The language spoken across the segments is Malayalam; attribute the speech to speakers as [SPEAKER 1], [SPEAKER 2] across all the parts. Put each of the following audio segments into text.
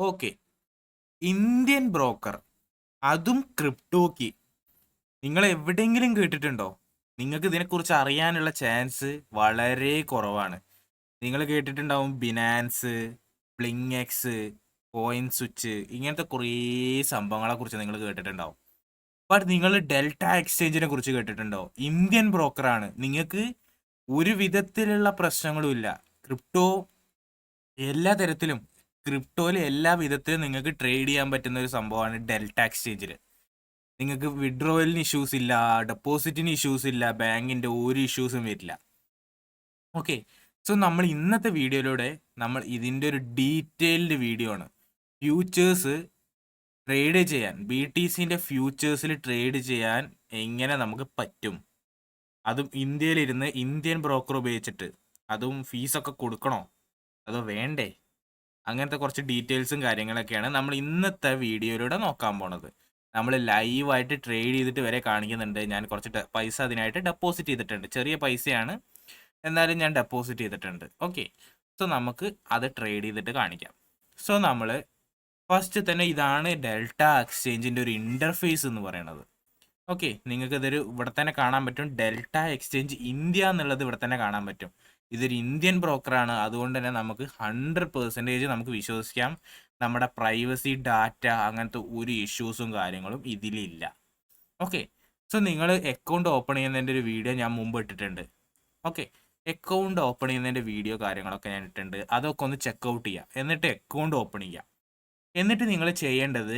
[SPEAKER 1] ഓക്കെ. ഇന്ത്യൻ ബ്രോക്കർ അതും ക്രിപ്റ്റോക്ക്. നിങ്ങൾ എവിടെയെങ്കിലും കേട്ടിട്ടുണ്ടോ? നിങ്ങൾക്ക് ഇതിനെക്കുറിച്ച് അറിയാനുള്ള ചാൻസ് വളരെ കുറവാണ്. നിങ്ങൾ കേട്ടിട്ടുണ്ടാവും ബിനാൻസ് എക്സ് കോയിൻ സ്വിച്ച് ഇങ്ങനത്തെ കുറേ സംഭവങ്ങളെ കുറിച്ച് നിങ്ങൾ കേട്ടിട്ടുണ്ടാവും. ബട്ട് നിങ്ങൾ ഡെൽറ്റ എക്സ്ചേഞ്ചിനെ കുറിച്ച് കേട്ടിട്ടുണ്ടോ? ഇന്ത്യൻ ബ്രോക്കറാണ്. നിങ്ങൾക്ക് ഒരു വിധത്തിലുള്ള പ്രശ്നങ്ങളും ഇല്ല. ക്രിപ്റ്റോ എല്ലാ തരത്തിലും ക്രിപ്റ്റോയിൽ എല്ലാ വിധത്തിലും നിങ്ങൾക്ക് ട്രേഡ് ചെയ്യാൻ പറ്റുന്ന ഒരു സംഭവമാണ് ഡെൽറ്റ എക്സ്ചേഞ്ചിൽ നിങ്ങൾക്ക് വിഡ്രോവലിന് ഇഷ്യൂസ് ഇല്ല ഡെപ്പോസിറ്റിന് ഇഷ്യൂസ് ഇല്ല ബാങ്കിന്റെ ഒരു ഇഷ്യൂസും വരില്ല. ഓക്കെ സോ നമ്മൾ ഇന്നത്തെ വീഡിയോയിലൂടെ നമ്മൾ ഇതിന്റെ ഒരു ഡീറ്റെയിൽഡ് വീഡിയോ ആണ്. ഫ്യൂച്ചേഴ്സ് ട്രേഡ് ചെയ്യാൻ ബി ടി സിന്റെ ഫ്യൂച്ചേഴ്സിൽ ട്രേഡ് ചെയ്യാൻ എങ്ങനെ നമുക്ക് പറ്റും? അതും ഇന്ത്യയിലിരുന്ന് ഇന്ത്യൻ ബ്രോക്കർ ഉപയോഗിച്ചിട്ട് അതും ഫീസൊക്കെ കൊടുക്കണോ? അതോ വേണ്ടേ? അങ്ങനത്തെ കുറച്ച് ഡീറ്റെയിൽസും കാര്യങ്ങളൊക്കെയാണ് നമ്മൾ ഇന്നത്തെ വീഡിയോയിലൂടെ നോക്കാൻ പോണത്. നമ്മൾ ലൈവായിട്ട് ട്രേഡ് ചെയ്തിട്ട് വരെ കാണിക്കുന്നുണ്ട്. ഞാൻ കുറച്ച് പൈസ അതിനായിട്ട് ഡെപ്പോസിറ്റ് ചെയ്തിട്ടുണ്ട്. ചെറിയ പൈസയാണ്. എന്നാലും ഞാൻ ഡെപ്പോസിറ്റ് ചെയ്തിട്ടുണ്ട്. ഓക്കെ. സോ നമുക്ക് അത് ട്രേഡ് ചെയ്തിട്ട് കാണിക്കാം. സോ നമ്മൾ ഫസ്റ്റ് തന്നെ ഇതാണ് ഡെൽറ്റ എക്സ്ചേഞ്ചിന്റെ ഒരു ഇന്റർഫേസ് എന്ന് പറയുന്നത് ഓക്കെ. നിങ്ങൾക്ക് ഇതൊരു ഇവിടെ തന്നെ കാണാൻ പറ്റും. ഡെൽറ്റ എക്സ്ചേഞ്ച് ഇന്ത്യ എന്നുള്ളത് ഇവിടെ തന്നെ കാണാൻ പറ്റും. ഇതൊരു ഇന്ത്യൻ ബ്രോക്കറാണ്. അതുകൊണ്ട് തന്നെ നമുക്ക് ഹൺഡ്രഡ് പെർസെന്റേജ് നമുക്ക് വിശ്വസിക്കാം. നമ്മുടെ പ്രൈവസി ഡാറ്റ അങ്ങനത്തെ ഒരു ഇഷ്യൂസും കാര്യങ്ങളും ഇതിലില്ല. ഓക്കെ സോ നിങ്ങൾ അക്കൗണ്ട് ഓപ്പൺ ചെയ്യുന്നതിന്റെ ഒരു വീഡിയോ ഞാൻ മുമ്പ് ഇട്ടിട്ടുണ്ട്. ഓക്കെ അക്കൗണ്ട് ഓപ്പൺ ചെയ്യുന്നതിന്റെ വീഡിയോ കാര്യങ്ങളൊക്കെ ഞാൻ ഇട്ടിട്ടുണ്ട്. അതൊക്കെ ഒന്ന് ചെക്കൗട്ട് ചെയ്യാം. എന്നിട്ട് അക്കൗണ്ട് ഓപ്പൺ ചെയ്യാം. എന്നിട്ട് നിങ്ങൾ ചെയ്യേണ്ടത്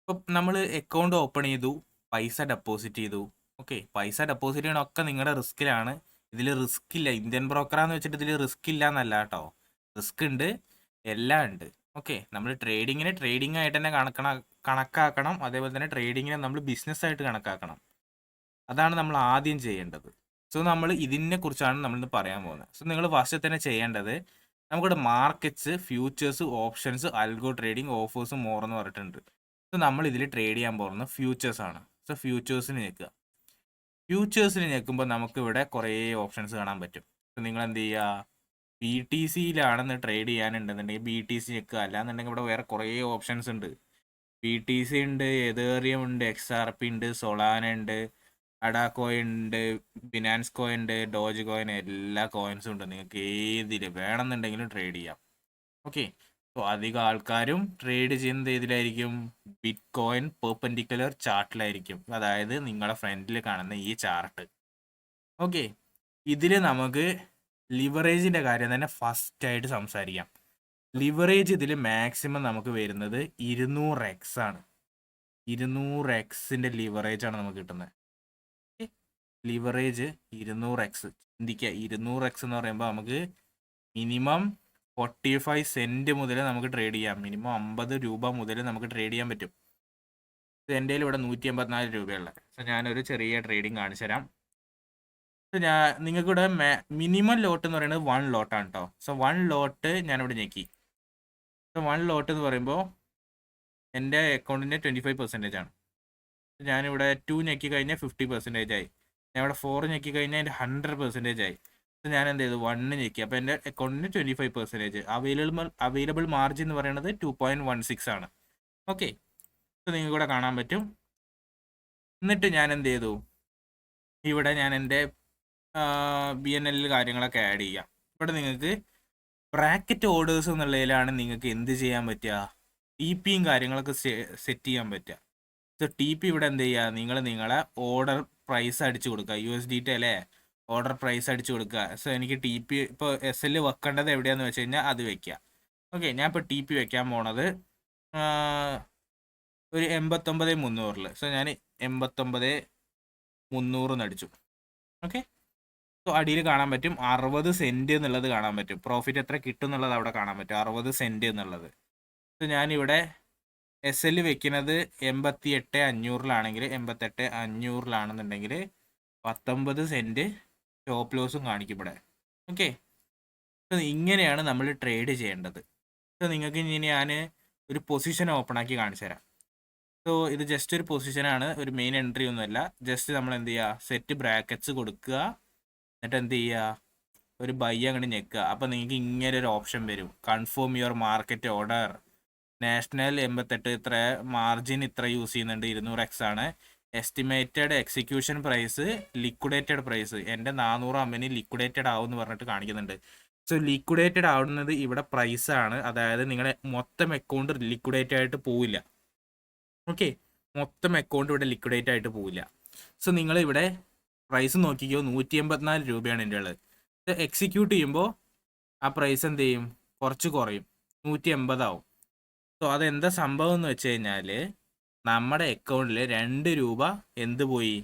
[SPEAKER 1] ഇപ്പം നമ്മൾ അക്കൗണ്ട് ഓപ്പൺ ചെയ്തു പൈസ ഡെപ്പോസിറ്റ് ചെയ്തു. ഓക്കെ പൈസ ഡെപ്പോസിറ്റ് ചെയ്യണമൊക്കെ നിങ്ങളുടെ റിസ്കിലാണ് ഇതിൽ റിസ്ക് ഇല്ല. ഇന്ത്യൻ ബ്രോക്കറാന്ന് വെച്ചിട്ട് ഇതിൽ റിസ്ക് ഇല്ല എന്നല്ല കേട്ടോ. റിസ്ക് ഉണ്ട് എല്ലാം ഉണ്ട് ഓക്കെ നമ്മൾ ട്രേഡിങ്ങിനെ ട്രേഡിംഗ് ആയിട്ട് തന്നെ കണക്കണ കണക്കാക്കണം. അതേപോലെ തന്നെ ട്രേഡിങ്ങിനെ നമ്മൾ ബിസിനസ് ആയിട്ട് കണക്കാക്കണം. അതാണ് നമ്മൾ ആദ്യം ചെയ്യേണ്ടത്. സോ നമ്മൾ ഇതിനെ കുറിച്ചാണ് നമ്മളിന്ന് പറയാൻ പോകുന്നത്. സോ നിങ്ങൾ ഫസ്റ്റ് തന്നെ ചെയ്യേണ്ടത് നമുക്കിവിടെ markets futures options algo trading offers more എന്ന് പറഞ്ഞിട്ടുണ്ട്. സോ നമ്മൾ ഇതിൽ ട്രേഡ് ചെയ്യാൻ പോകുന്നത് ഫ്യൂച്ചേഴ്സ് ആണ്. സോ ഫ്യൂച്ചേഴ്സിന് ഞെക്കുക ഫ്യൂച്ചേഴ്സിന് ഞെക്കുമ്പോൾ നമുക്ക് ഇവിടെ കുറേ ഓപ്ഷൻസ് കാണാൻ പറ്റും. നിങ്ങൾ എന്ത് ചെയ്യുക ബി ടി സിയിലാണെന്ന് ട്രേഡ് ചെയ്യാനുണ്ടെന്നുണ്ടെങ്കിൽ ബി ടി സി ഞെക്കുക അല്ലാന്നുണ്ടെങ്കിൽ ഇവിടെ വേറെ കുറേ ഓപ്ഷൻസ് ഉണ്ട്. ബി ടി സി ഉണ്ട് എതേറിയം ഉണ്ട് എക്സ് ആർ പി ഉണ്ട് സൊളാന ഉണ്ട് അഡാ കോയിൻ ഉണ്ട് ബിനാൻസ് കോയിൻ ഉണ്ട് ഡോജ് കോയിൻ എല്ലാ കോയിൻസും ഉണ്ട്. നിങ്ങൾക്ക് ഏതിൽ വേണമെന്നുണ്ടെങ്കിലും ട്രേഡ് ചെയ്യാം. ഓക്കെ സോ അധികം ആൾക്കാരും ട്രേഡ് ചെയ്യുന്നത് ഏതിലായിരിക്കും? ബിറ്റ് കോയിൻ പെർപെൻഡിക്കുലർ ചാർട്ടിലായിരിക്കും അതായത് നിങ്ങളുടെ ഫ്രണ്ടിൽ കാണുന്ന ഈ ചാർട്ട് ഓക്കെ ഇതിൽ നമുക്ക് ലിവറേജിന്റെ കാര്യം തന്നെ ഫസ്റ്റ് ആയിട്ട് സംസാരിക്കാം. ലിവറേജ് ഇതിൽ മാക്സിമം നമുക്ക് വരുന്നത് ഇരുന്നൂറ് എക്സ് ആണ്. ഇരുന്നൂറ് എക്സിന്റെ ആണ് നമുക്ക് കിട്ടുന്നത്. ലിവറേജ് ഇരുന്നൂറ് എക്സ് ചിന്തിക്കുക ഇരുന്നൂറ് എക്സ് എന്ന് പറയുമ്പോൾ നമുക്ക് മിനിമം ഫോർട്ടി ഫൈവ് സെന്റ് മുതൽ നമുക്ക് ട്രേഡ് ചെയ്യാം. മിനിമം അമ്പത് രൂപ മുതൽ നമുക്ക് ട്രേഡ് ചെയ്യാൻ പറ്റും. എന്റെ ഇവിടെ നൂറ്റി എൺപത്തിനാല് രൂപയുള്ള സോ ഞാനൊരു ചെറിയ ട്രേഡിങ് കാണിച്ചു തരാം. ഞാൻ നിങ്ങൾക്ക് ഇവിടെ മിനിമം ലോട്ട് എന്ന് പറയുന്നത് വൺ ലോട്ടാണ് കേട്ടോ സോ വൺ ലോട്ട് ഞാനിവിടെ ഞെക്കി. സോ വൺ ലോട്ട് എന്ന് പറയുമ്പോൾ എന്റെ അക്കൗണ്ടിന്റെ ട്വന്റി ഫൈവ് പെർസെന്റേജ് ആണ്. ഞാനിവിടെ ടു ഞെക്കി കഴിഞ്ഞാൽ ഫിഫ്റ്റി പെർസെന്റേജ് ആയി. ഞാൻ ഇവിടെ ഫോർ ഞെക്കി കഴിഞ്ഞാൽ എന്റെ ഹൺഡ്രഡ് പെർസെന്റേജ് ആയി. ഞാൻ എന്ത് ചെയ്തു വണ്ണ് ഞെക്കി. അപ്പോൾ എന്റെ അക്കൗണ്ടിന് twenty five percentage available available margin എന്ന് പറയുന്നത് ടു പോയിന്റ് വൺ സിക്സ് ആണ്. ഓക്കെ സോ നിങ്ങൾക്ക് ഇവിടെ കാണാൻ പറ്റും. എന്നിട്ട് ഞാൻ എന്ത് ചെയ്തു ഇവിടെ ഞാൻ എന്റെ ബി എൻ എല്ലിൽ കാര്യങ്ങളൊക്കെ ആഡ് ചെയ്യാം. ഇവിടെ നിങ്ങൾക്ക് ബ്രാക്കറ്റ് ഓർഡേഴ്സ് എന്നുള്ളതിലാണ് നിങ്ങൾക്ക് എന്ത് ചെയ്യാൻ പറ്റുക? ടി പിയും കാര്യങ്ങളൊക്കെ സെറ്റ് ചെയ്യാൻ പറ്റുക. സോ ടി പി ഇവിടെ എന്ത് ചെയ്യുക നിങ്ങൾ നിങ്ങളെ ഓർഡർ പ്രൈസ് അടിച്ചു കൊടുക്കുക. യു എസ് ഡി ടി അല്ലേ? ഓർഡർ പ്രൈസ് അടിച്ചു കൊടുക്കുക. സോ എനിക്ക് ടി പി ഇപ്പോൾ എസ് എൽ വെക്കേണ്ടത് എവിടെയാന്ന് വെച്ച് കഴിഞ്ഞാൽ അത് വെക്കുക ഓക്കെ ഞാൻ ഇപ്പോൾ ടി പി വെക്കാൻ പോണത് ഒരു എൺപത്തൊമ്പത് മുന്നൂറിൽ സോ ഞാൻ എൺപത്തൊമ്പത് മുന്നൂറ് അടിച്ചു. ഓക്കെ സോ അടിയിൽ കാണാൻ പറ്റും അറുപത് സെന്റ് എന്നുള്ളത് കാണാൻ പറ്റും. പ്രോഫിറ്റ് എത്ര കിട്ടും എന്നുള്ളത് അവിടെ കാണാൻ പറ്റും. അറുപത് സെന്റ് എന്നുള്ളത്. സോ ഞാനിവിടെ എസ് എൽ വെക്കുന്നത് എൺപത്തി എട്ട് അഞ്ഞൂറിലാണെങ്കിൽ എൺപത്തെട്ട് അഞ്ഞൂറിലാണെന്നുണ്ടെങ്കിൽ പത്തൊമ്പത് സെന്റ് സ്റ്റോപ്പ് ലോസും കാണിക്കും ഇവിടെ. ഓക്കെ ഇങ്ങനെയാണ് നമ്മൾ ട്രേഡ് ചെയ്യേണ്ടത്. സോ നിങ്ങൾക്ക് ഇനി ഞാൻ ഒരു പൊസിഷൻ ഓപ്പൺ ആക്കി കാണിച്ചു തരാം. സോ ഇത് ജസ്റ്റ് ഒരു പൊസിഷനാണ് ഒരു മെയിൻ എൻട്രി ഒന്നുമല്ല ജസ്റ്റ് നമ്മൾ എന്ത് ചെയ്യുക സെറ്റ് ബ്രാക്കറ്റ്സ് കൊടുക്കുക. എന്നിട്ട് എന്ത് ചെയ്യുക ഒരു ബൈ അങ്ങോട്ട് ഞെക്കുക. അപ്പോൾ നിങ്ങൾക്ക് ഇങ്ങനെ ഒരു ഓപ്ഷൻ വരും. Confirm your market order national എൺപത്തെട്ട് ഇത്ര മാർജിൻ ഇത്ര യൂസ് ചെയ്യുന്നുണ്ട്. ഇരുന്നൂറ് എക്സ് ആണ്. Estimated execution price liquidated price എന്റെ നാനൂറ് അമ്പതിന് ലിക്വിഡേറ്റഡ് ആവും എന്ന് പറഞ്ഞിട്ട് കാണിക്കുന്നുണ്ട്. സോ ലിക്വിഡേറ്റഡ് ആവുന്നത് ഇവിടെ പ്രൈസ് ആണ്. അതായത് നിങ്ങളുടെ മൊത്തം അക്കൗണ്ട് ലിക്വിഡേറ്റ് ആയിട്ട് പോവില്ല. ഓക്കെ മൊത്തം അക്കൗണ്ട് ഇവിടെ ലിക്വിഡേറ്റ് ആയിട്ട് പോവില്ല. സോ നിങ്ങൾ ഇവിടെ പ്രൈസ് നോക്കിക്കോ. നൂറ്റി എൺപത്തിനാല് രൂപയാണ് എന്റെ ഉള്ളത്. എക്സിക്യൂട്ട് ചെയ്യുമ്പോൾ ആ പ്രൈസ് എന്ത് ചെയ്യും? കുറച്ച് കുറയും. നൂറ്റി എൺപതാവും സോ അതെന്താ സംഭവം എന്ന് വെച്ച് കഴിഞ്ഞാൽ നമ്മുടെ അക്കൗണ്ടിൽ രണ്ട് രൂപ എന്ത് പോയി?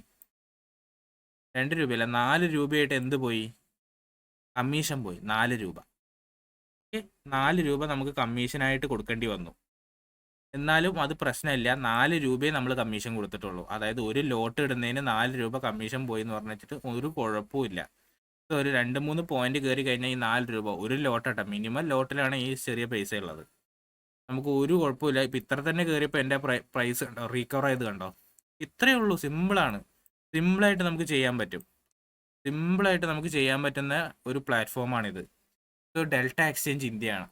[SPEAKER 1] രണ്ട് രൂപയല്ല നാല് രൂപയായിട്ട് എന്ത് പോയി? കമ്മീഷൻ പോയി നാല് രൂപ. നാല് രൂപ നമുക്ക് കമ്മീഷനായിട്ട് കൊടുക്കേണ്ടി വന്നു. എന്നാലും അത് പ്രശ്നമില്ല. നാല് രൂപയെ നമ്മൾ കമ്മീഷൻ കൊടുത്തിട്ടുള്ളൂ. അതായത് ഒരു ലോട്ട് ഇടുന്നതിന് നാല് രൂപ കമ്മീഷൻ പോയി എന്ന് പറഞ്ഞിട്ട് ഒരു കുഴപ്പമില്ല ഒരു രണ്ട് മൂന്ന് പോയിന്റ് കയറി കഴിഞ്ഞാൽ ഈ നാല് രൂപ ഒരു ലോട്ടാട്ടോ മിനിമം ലോട്ടിലാണ് ഈ ചെറിയ പൈസ ഉള്ളത്. നമുക്ക് ഒരു കുഴപ്പമില്ല. ഇപ്പം ഇത്ര തന്നെ കയറിയപ്പോൾ എന്റെ പ്രൈസ് കണ്ടോ? റീകവർ ആയത് കണ്ടോ? ഇത്രയേ ഉള്ളൂ. സിമ്പിളാണ് സിമ്പിളായിട്ട് നമുക്ക് ചെയ്യാൻ പറ്റും. സിമ്പിളായിട്ട് നമുക്ക് ചെയ്യാൻ പറ്റുന്ന ഒരു പ്ലാറ്റ്ഫോമാണിത് ഇത് ഡെൽറ്റ എക്സ്ചേഞ്ച് ഇന്ത്യയാണ്.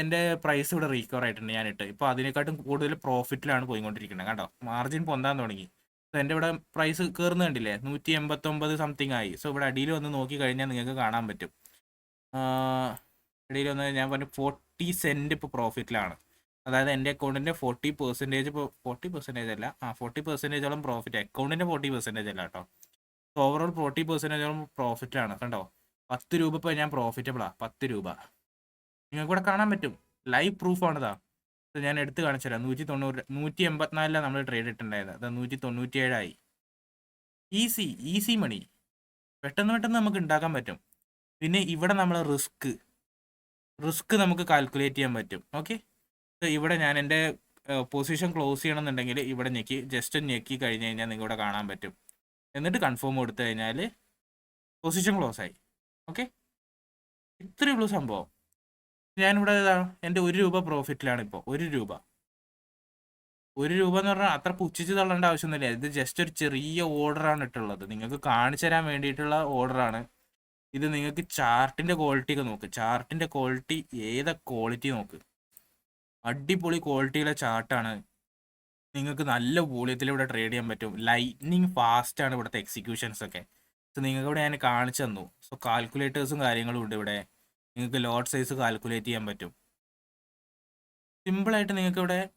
[SPEAKER 1] എന്റെ പ്രൈസ് ഇവിടെ റീകവർ ആയിട്ടുണ്ട്. ഞാനിട്ട് ഇപ്പോൾ അതിനെക്കാട്ടും കൂടുതൽ പ്രോഫിറ്റിലാണ് പോയിക്കൊണ്ടിരിക്കുന്നത്. കേട്ടോ മാർജിൻ പൊന്താൻ തുടങ്ങി. സോ എന്റെ ഇവിടെ പ്രൈസ് കയറുന്ന കണ്ടില്ലേ? നൂറ്റി എൺപത്തൊമ്പത് സംതിങ് ആയി. സോ ഇവിടെ അടിയിൽ വന്ന് നോക്കി കഴിഞ്ഞാൽ നിങ്ങൾക്ക് കാണാൻ പറ്റും. ഇടയിൽ വന്ന് ഞാൻ പറഞ്ഞു ഫോർട്ടി സെന്റ് ഇപ്പോൾ പ്രോഫിറ്റിലാണ് അതായത് എന്റെ അക്കൗണ്ടിന്റെ ഫോർട്ടി പെർസെന്റേജ് ഇപ്പോൾ ഫോർട്ടി പെർസെന്റേജ് അല്ല. ആ ഫോർട്ടി പെർസെന്റേജോളം പ്രോഫിറ്റ് അക്കൗണ്ടിന്റെ ഫോർട്ടി പെർസെന്റേജ് അല്ല കേട്ടോ ഓവറോൾ ഫോർട്ടി പെർസെന്റേജോളം പ്രോഫിറ്റാണ് കണ്ടോ? പത്ത് രൂപ ഇപ്പോൾ ഞാൻ പ്രോഫിറ്റബിളാണ് പത്ത് രൂപ. നിങ്ങൾക്ക് ഇവിടെ കാണാൻ പറ്റും. ലൈവ് പ്രൂഫാണിതാ ഇത് ഞാൻ എടുത്ത് കാണിച്ചു തരാം. നൂറ്റി തൊണ്ണൂറ് നൂറ്റി എൺപത്തിനാലിലാണ് നമ്മൾ ട്രേഡ് ഇട്ടുണ്ടായത് അത് നൂറ്റി തൊണ്ണൂറ്റി ഏഴായി ഈസി ഈസി മണി പെട്ടെന്ന് പെട്ടെന്ന് നമുക്ക് ഉണ്ടാക്കാൻ പറ്റും. പിന്നെ ഇവിടെ നമ്മൾ റിസ്ക് റിസ്ക് നമുക്ക് കാൽക്കുലേറ്റ് ചെയ്യാൻ പറ്റും. ഓക്കെ? ഇവിടെ ഞാൻ എന്റെ പൊസിഷൻ ക്ലോസ് ചെയ്യണമെന്നുണ്ടെങ്കിൽ ഇവിടെ ഞെക്കി ജസ്റ്റ് ഞെക്കി കഴിഞ്ഞ് കഴിഞ്ഞാൽ നിങ്ങൾ ഇവിടെ കാണാൻ പറ്റും. എന്നിട്ട് കൺഫേം കൊടുത്തു കഴിഞ്ഞാൽ പൊസിഷൻ ക്ലോസ് ആയി. ഓക്കെ? ഇത്രയേ ഉള്ളൂ സംഭവം. ഞാനിവിടെ എന്റെ ഒരു രൂപ പ്രോഫിറ്റിലാണ് ഇപ്പോൾ. ഒരു രൂപ. ഒരു രൂപ എന്ന് പറഞ്ഞാൽ അത്ര പുച്ഛിച്ച് തള്ളേണ്ട ആവശ്യമൊന്നുമില്ല. ഇത് ജസ്റ്റ് ഒരു ചെറിയ ഓർഡറാണ് ഇട്ടുള്ളത്. നിങ്ങൾക്ക് കാണിച്ചു തരാൻ വേണ്ടിയിട്ടുള്ള ഓർഡറാണ്. ഇത് നിങ്ങൾക്ക് ചാർട്ടിന്റെ ക്വാളിറ്റി ഒക്കെ നോക്ക്. ചാർട്ടിന്റെ ക്വാളിറ്റി ഏതാ ക്വാളിറ്റി നോക്ക്. അടിപൊളി ക്വാളിറ്റിയുള്ള ചാർട്ടാണ് നിങ്ങൾക്ക് നല്ല വോളിയത്തിൽ ഇവിടെ ട്രേഡ് ചെയ്യാൻ പറ്റും. ലൈറ്റ്നിങ് ഫാസ്റ്റാണ് ഇവിടുത്തെ എക്സിക്യൂഷൻസ് ഒക്കെ. സോ നിങ്ങൾക്ക് ഇവിടെ ഞാൻ കാണിച്ചു തന്നു. സോ കാൽക്കുലേറ്റേഴ്സും കാര്യങ്ങളും ഉണ്ട് ഇവിടെ. നിങ്ങൾക്ക് ലോട്ട് സൈസ് കാൽക്കുലേറ്റ് ചെയ്യാൻ പറ്റും. സിമ്പിളായിട്ട് നിങ്ങൾക്ക് ഇവിടെ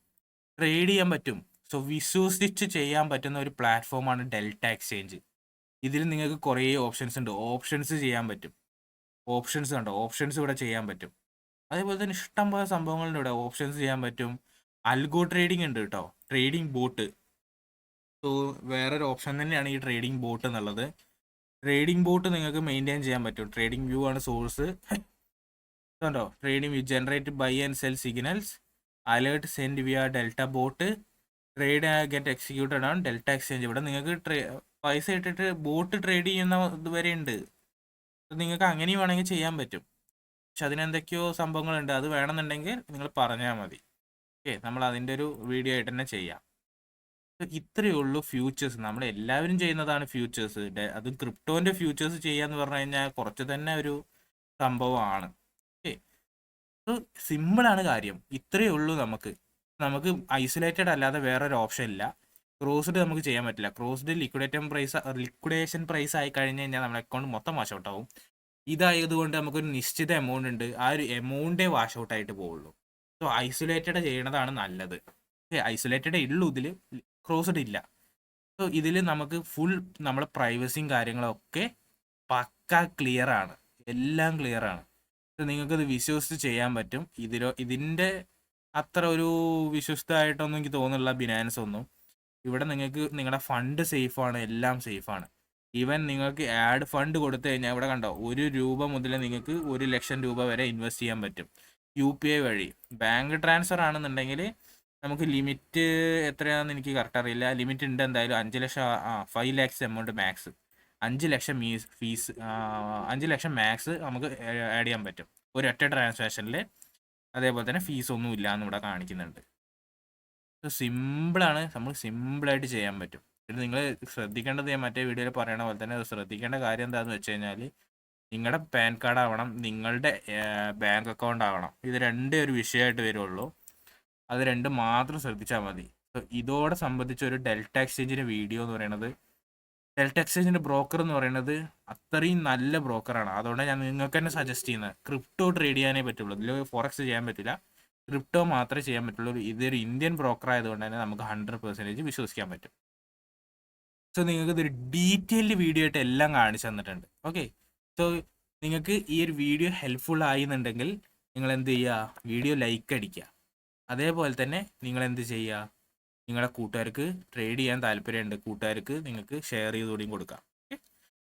[SPEAKER 1] ട്രേഡ് ചെയ്യാൻ പറ്റും. സോ വിശ്വസിച്ച് ചെയ്യാൻ പറ്റുന്ന ഒരു പ്ലാറ്റ്ഫോമാണ് ഡെൽറ്റ എക്സ്ചേഞ്ച് ഇതിൽ നിങ്ങൾക്ക് കുറേ ഓപ്ഷൻസ് ഉണ്ട്. ഓപ്ഷൻസ് ചെയ്യാൻ പറ്റും. ഓപ്ഷൻസ് കണ്ടോ? ഓപ്ഷൻസ് ഇവിടെ ചെയ്യാൻ പറ്റും. അതേപോലെ തന്നെ ഇഷ്ടം പോലെ സംഭവങ്ങളുണ്ട് ഇവിടെ. ഓപ്ഷൻസ് ചെയ്യാൻ പറ്റും. അൽഗോ ട്രേഡിംഗ് ഉണ്ട് കേട്ടോ. ട്രേഡിംഗ് ബോട്ട് സോ വേറൊരു ഓപ്ഷൻ തന്നെയാണ് ഈ ട്രേഡിംഗ് ബോട്ട് എന്നുള്ളത്. ട്രേഡിംഗ് ബോട്ട് നിങ്ങൾക്ക് മെയിന്റെയിൻ ചെയ്യാൻ പറ്റും. ട്രേഡിംഗ് വ്യൂ ആണ് സോഴ്സ് കണ്ടോ? Trading view generate buy and sell signals alert send via delta bot trade get executed ആണ് ഡെൽറ്റ എക്സ്ചേഞ്ച് ഇവിടെ നിങ്ങൾക്ക് പൈസ ഇട്ടിട്ട് ബോട്ട് ട്രേഡ് ചെയ്യുന്ന ഇതുവരെ ഉണ്ട്. നിങ്ങൾക്ക് അങ്ങനെയും വേണമെങ്കിൽ ചെയ്യാൻ പറ്റും. പക്ഷെ അതിനെന്തൊക്കെയോ സംഭവങ്ങളുണ്ട്. അത് വേണമെന്നുണ്ടെങ്കിൽ നിങ്ങൾ പറഞ്ഞാൽ മതി. ഓക്കെ നമ്മൾ അതിന്റെ ഒരു വീഡിയോ ആയിട്ട് തന്നെ ചെയ്യാം. ഇത്രയേ ഉള്ളൂ ഫ്യൂച്ചേഴ്സ്. നമ്മൾ എല്ലാവരും ചെയ്യുന്നതാണ് ഫ്യൂച്ചേഴ്സ്. അത് ക്രിപ്റ്റോന്റെ ഫ്യൂച്ചേഴ്സ് ചെയ്യാന്ന് പറഞ്ഞു കഴിഞ്ഞാൽ കുറച്ച് തന്നെ ഒരു സംഭവമാണ്. ഓക്കെ സിമ്പിളാണ് കാര്യം. ഇത്രയേ ഉള്ളൂ നമുക്ക്. നമുക്ക് ഐസൊലേറ്റഡ് അല്ലാതെ വേറൊരു ഓപ്ഷൻ ഇല്ല. ക്രോസ്ഡ് നമുക്ക് ചെയ്യാൻ പറ്റില്ല. Crossed liquidation price liquidation price ആയി കഴിഞ്ഞ് കഴിഞ്ഞാൽ നമ്മുടെ അക്കൗണ്ട് മൊത്തം വാഷ് ഔട്ട് ആവും. ഇതായതുകൊണ്ട് നമുക്കൊരു നിശ്ചിത എമൗണ്ട് ഉണ്ട്. ആ ഒരു എമൗണ്ടേ വാഷ് ഔട്ട് ആയിട്ട് പോവുള്ളൂ. സോ ഐസൊലേറ്റഡ് ചെയ്യണതാണ് നല്ലത്. ഐസൊലേറ്റഡ് ഉള്ളൂ ഇതിൽ ക്രോസ്ഡ് ഇല്ല. സോ ഇതിൽ നമുക്ക് ഫുൾ നമ്മുടെ പ്രൈവസിയും കാര്യങ്ങളൊക്കെ പക്ക ക്ലിയർ ആണ്. എല്ലാം ക്ലിയർ ആണ്. നിങ്ങൾക്കത് വിശ്വസിച്ച് ചെയ്യാൻ പറ്റും. ഇതിലോ ഇതിന്റെ അത്ര ഒരു വിശ്വസ്തമായിട്ടൊന്നും എനിക്ക് തോന്നുന്നില്ല. ബിനാൻസ് ഒന്നും. ഇവിടെ നിങ്ങൾക്ക് നിങ്ങളുടെ ഫണ്ട് സേഫാണ് എല്ലാം സേഫാണ് ഈവൻ നിങ്ങൾക്ക് ആഡ് ഫണ്ട് കൊടുത്തു കഴിഞ്ഞാൽ ഇവിടെ കണ്ടോ ഒരു രൂപ മുതൽ നിങ്ങൾക്ക് ഒരു ലക്ഷം രൂപ വരെ ഇൻവെസ്റ്റ് ചെയ്യാൻ പറ്റും. യു പി ഐ വഴി. ബാങ്ക് ട്രാൻസ്ഫർ ആണെന്നുണ്ടെങ്കിൽ നമുക്ക് ലിമിറ്റ് എത്രയാണെന്ന് എനിക്ക് കറക്റ്റ് അറിയില്ല. ലിമിറ്റ് ഉണ്ട് എന്തായാലും അഞ്ച് ലക്ഷം ആ ഫൈവ് ലാക്സ് എമൗണ്ട് മാക്സ് അഞ്ച് ലക്ഷം മീസ് ഫീസ് അഞ്ച് ലക്ഷം മാക്സ് നമുക്ക് ആഡ് ചെയ്യാൻ പറ്റും. ഒരൊറ്റ ട്രാൻസാക്ഷനിൽ അതേപോലെ തന്നെ ഫീസ് ഒന്നും ഇല്ല എന്ന് ഇവിടെ കാണിക്കുന്നുണ്ട്. സിമ്പിളാണ്. നമ്മൾ സിമ്പിളായിട്ട് ചെയ്യാൻ പറ്റും. പിന്നെ നിങ്ങൾ ശ്രദ്ധിക്കേണ്ടത് ഞാൻ മറ്റേ വീഡിയോയിൽ പറയണ പോലെ തന്നെ ശ്രദ്ധിക്കേണ്ട കാര്യം എന്താണെന്ന് വെച്ച് കഴിഞ്ഞാൽ നിങ്ങളുടെ പാൻ കാർഡ് ആവണം നിങ്ങളുടെ ബാങ്ക് അക്കൗണ്ട് ആവണം. ഇത് രണ്ടേ ഒരു വിഷയമായിട്ട് വരുള്ളൂ. അത് രണ്ട് മാത്രം ശ്രദ്ധിച്ചാൽ മതി. ഇതോടെ സംബന്ധിച്ച ഒരു ഡെൽറ്റ എക്സ്ചേഞ്ചിന്റെ വീഡിയോ എന്ന് പറയുന്നത് ഡെൽറ്റ എക്സ്ചേഞ്ചിന്റെ ബ്രോക്കർ എന്ന് പറയുന്നത് അത്രയും നല്ല ബ്രോക്കറാണ്. അതുകൊണ്ട് ഞാൻ നിങ്ങൾക്ക് തന്നെ സജസ്റ്റ് ചെയ്യുന്നത് ക്രിപ്റ്റോ ട്രേഡ് ചെയ്യാനേ പറ്റുള്ളൂ. ഇതിൽ ഫോറക്സ് ചെയ്യാൻ പറ്റില്ല. ക്രിപ്റ്റോ മാത്രമേ ചെയ്യാൻ പറ്റുള്ളൂ. ഇതൊരു ഇന്ത്യൻ ബ്രോക്കർ ആയതുകൊണ്ട് തന്നെ നമുക്ക് ഹൺഡ്രഡ് പെർസെന്റേജ് വിശ്വസിക്കാൻ പറ്റും. സോ നിങ്ങൾക്ക് ഇതൊരു ഡീറ്റെയിൽഡ് വീഡിയോ ആയിട്ട് എല്ലാം കാണിച്ചു തന്നിട്ടുണ്ട്. ഓക്കെ സോ നിങ്ങൾക്ക് ഈ ഒരു വീഡിയോ ഹെൽപ്ഫുൾ ആയിന്നുണ്ടെങ്കിൽ നിങ്ങൾ എന്ത് ചെയ്യുക? വീഡിയോ ലൈക്ക് അടിക്കുക. അതേപോലെ തന്നെ നിങ്ങൾ എന്ത് ചെയ്യുക? നിങ്ങളുടെ കൂട്ടുകാർക്ക് ട്രേഡ് ചെയ്യാൻ താല്പര്യമുണ്ട്. കൂട്ടുകാർക്ക് നിങ്ങൾക്ക് ഷെയർ ചെയ്തുകൂടിയും കൊടുക്കാം. ഓക്കെ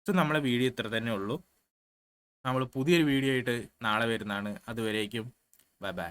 [SPEAKER 1] സോ നമ്മളെ വീഡിയോ ഇത്ര തന്നെ ഉള്ളൂ. നമ്മൾ പുതിയൊരു വീഡിയോ ആയിട്ട് നാളെ വരുന്നതാണ്. അതുവരേക്കും. Bye bye